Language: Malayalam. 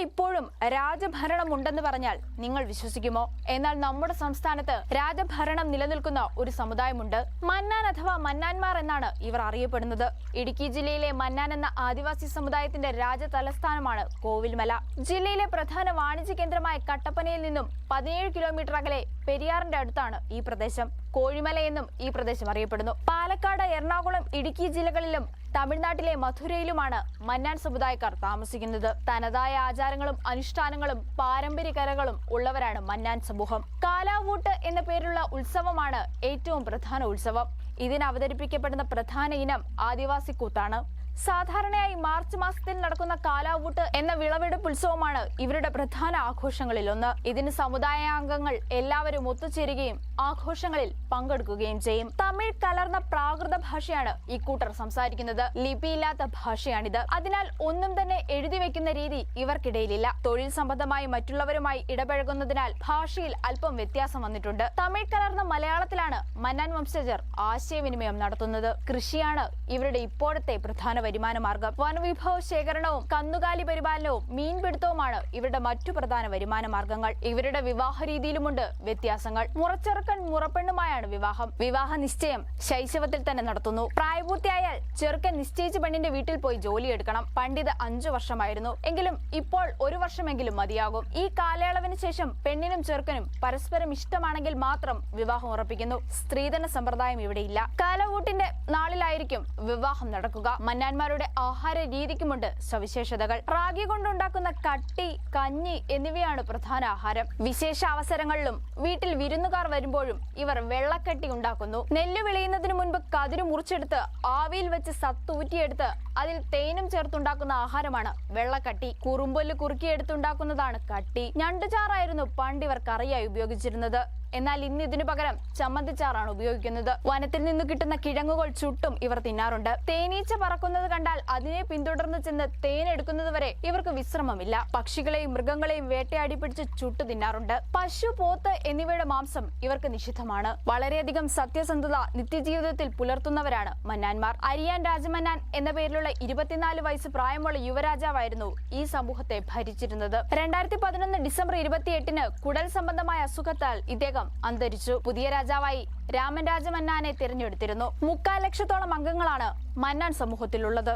ഇപ്പോഴും രാജഭരണം ഉണ്ടെന്ന് പറഞ്ഞാൽ നിങ്ങൾ വിശ്വസിക്കുമോ? എന്നാൽ നമ്മുടെ സംസ്ഥാനത്ത് രാജഭരണം നിലനിൽക്കുന്ന ഒരു സമുദായമുണ്ട്. മന്നാൻ അഥവാ മന്നാൻമാർ എന്നാണ് ഇവർ അറിയപ്പെടുന്നത്. ഇടുക്കി ജില്ലയിലെ മന്നാൻ എന്ന ആദിവാസി സമുദായത്തിന്റെ രാജ തലസ്ഥാനമാണ് കോവിൽമല. ജില്ലയിലെ പ്രധാന വാണിജ്യ കേന്ദ്രമായ കട്ടപ്പനയിൽ നിന്നും പതിനേഴ് കിലോമീറ്റർ അകലെ പെരിയാറിന്റെ അടുത്താണ് ഈ പ്രദേശം. കോഴിമല എന്നും ഈ പ്രദേശം അറിയപ്പെടുന്നു. പാലക്കാട് എറണാകുളം ഇടുക്കി ജില്ലകളിലും തമിഴ്നാട്ടിലെ മധുരയിലുമാണ് മന്നാൻ സമുദായക്കാർ താമസിക്കുന്നത്. തനതായ ആചാരങ്ങളും അനുഷ്ഠാനങ്ങളും പാരമ്പര്യ കലകളും ഉള്ളവരാണ് മന്നാൻ സമൂഹം. കാലാവൂട്ട് എന്ന പേരുള്ള ഉത്സവമാണ് ഏറ്റവും പ്രധാന ഉത്സവം. ഇതിന് അവതരിപ്പിക്കപ്പെടുന്ന പ്രധാന ഇനം ആദിവാസി കൂത്താണ്. സാധാരണയായി മാർച്ച് മാസത്തിൽ നടക്കുന്ന കാലാവൂട്ട് എന്ന വിളവെടുപ്പ് ഉത്സവമാണ് ഇവരുടെ പ്രധാന ആഘോഷങ്ങളിൽ ഒന്ന്. ഇതിന് സമുദായാംഗങ്ങൾ എല്ലാവരും ഒത്തുചേരുകയും ആഘോഷങ്ങളിൽ പങ്കെടുക്കുകയും ചെയ്യും. തമിഴ് കലർന്ന പ്രാകൃത ഭാഷയാണ് ഈ കൂട്ടർ സംസാരിക്കുന്നത്. ലിപിയില്ലാത്ത ഭാഷയാണിത്. അതിനാൽ ഒന്നും തന്നെ എഴുതി വെക്കുന്ന രീതി ഇവർക്കിടയിലില്ല. തൊഴിൽ സംബന്ധമായി മറ്റുള്ളവരുമായി ഇടപഴകുന്നതിനാൽ ഭാഷയിൽ അല്പം വ്യത്യാസം വന്നിട്ടുണ്ട്. തമിഴ് കലർന്ന മലയാളത്തിലാണ് മന്നാൻ വംശജർ ആശയവിനിമയം നടത്തുന്നത്. കൃഷിയാണ് ഇവരുടെ ഇപ്പോഴത്തെ പ്രധാന വരുമാന മാർഗം വനവിഭവ ശേഖരണവും കന്നുകാലി പരിപാലനവും മീൻപിടുത്തവുമാണ് ഇവരുടെ മറ്റു പ്രധാന വരുമാന മാർഗങ്ങൾ ഇവരുടെ വിവാഹ രീതിയിലുമുണ്ട് വ്യത്യാസങ്ങൾ. മുറച്ചെറുക്കൻ മുറപ്പെണ്ണുമായാണ് വിവാഹം. വിവാഹ നിശ്ചയം ശൈശവത്തിൽ തന്നെ നടത്തുന്നു. പ്രായപൂർത്തിയായാൽ ചെറുക്കൻ നിശ്ചയിച്ച പെണ്ണിന്റെ വീട്ടിൽ പോയി ജോലിയെടുക്കണം. പണ്ടിത് അഞ്ചു വർഷമായിരുന്നു. എങ്കിലും ഇപ്പോൾ ഒരു വർഷമെങ്കിലും മതിയാകും. ഈ കാലയളവിന് ശേഷം പെണ്ണിനും ചെറുക്കനും പരസ്പരം ഇഷ്ടമാണെങ്കിൽ മാത്രം വിവാഹം ഉറപ്പിക്കുന്നു. സ്ത്രീധന സമ്പ്രദായം ഇവിടെയില്ല. കാലകൂട്ടിന്റെ നാളിലായിരിക്കും വിവാഹം നടക്കുക. മന്നാന്മാരുടെ ആഹാര രീതിക്കുമുണ്ട് സവിശേഷതകൾ. റാഗി കൊണ്ടുണ്ടാക്കുന്ന കട്ടി കഞ്ഞി എന്നിവയാണ് പ്രധാന ആഹാരം. വിശേഷ അവസരങ്ങളിലും വീട്ടിൽ വിരുന്നുകാർ വരുമ്പോഴും ഇവർ വെള്ളക്കട്ടി ഉണ്ടാക്കുന്നു. നെല്ല് വിളയുന്നതിന് മുൻപ് കതിര് മുറിച്ചെടുത്ത് ആവിയിൽ വെച്ച് സത്തൂറ്റിയെടുത്ത് അതിൽ തേനും ചേർത്തുണ്ടാക്കുന്ന ആഹാരമാണ് വെള്ളക്കട്ടി. കുറുമ്പൊല്ല് കുറുക്കിയെടുത്തുണ്ടാക്കുന്നതാണ് കട്ടി. ഞണ്ടുചാറായിരുന്നു പണ്ട് ഇവർ കറിയായി ഉപയോഗിച്ചിരുന്നത്. എന്നാൽ ഇന്ന് ഇതിനു പകരം ചമ്മന്തിച്ചാറാണ് ഉപയോഗിക്കുന്നത്. വനത്തിൽ നിന്ന് കിട്ടുന്ന കിഴങ്ങുകൾ ചുട്ടും ഇവർ തിന്നാറുണ്ട്. തേനീച്ച പറക്കുന്നത് കണ്ടാൽ അതിനെ പിന്തുടർന്ന് ചെന്ന് തേൻ വരെ ഇവർക്ക് വിശ്രമമില്ല. പക്ഷികളെയും മൃഗങ്ങളെയും വേട്ടയാടി പിടിച്ച് ചുട്ടു തിന്നാറുണ്ട്. പശു പോത്ത് എന്നിവയുടെ മാംസം ഇവർക്ക് നിഷിദ്ധമാണ്. വളരെയധികം സത്യസന്ധത നിത്യജീവിതത്തിൽ പുലർത്തുന്നവരാണ് മന്നാൻമാർ. അരിയാൻ രാജമന്നാൻ എന്ന പേരിലുള്ള ഇരുപത്തിനാല് വയസ്സ് പ്രായമുള്ള യുവരാജാവായിരുന്നു ഈ സമൂഹത്തെ ഭരിച്ചിരുന്നത്. രണ്ടായിരത്തി പതിനൊന്ന് ഡിസംബർ ഇരുപത്തിയെട്ടിന് കുടൽ സംബന്ധമായ അസുഖത്താൽ ഇദ്ദേഹം അന്തരിച്ചു. പുതിയ രാജാവായി രാമൻ രാജമന്നാനെ തിരഞ്ഞെടുത്തിരുന്നു. മുക്കാൽ ലക്ഷത്തോളം അംഗങ്ങളാണ് മന്നാൻ സമൂഹത്തിലുള്ളത്.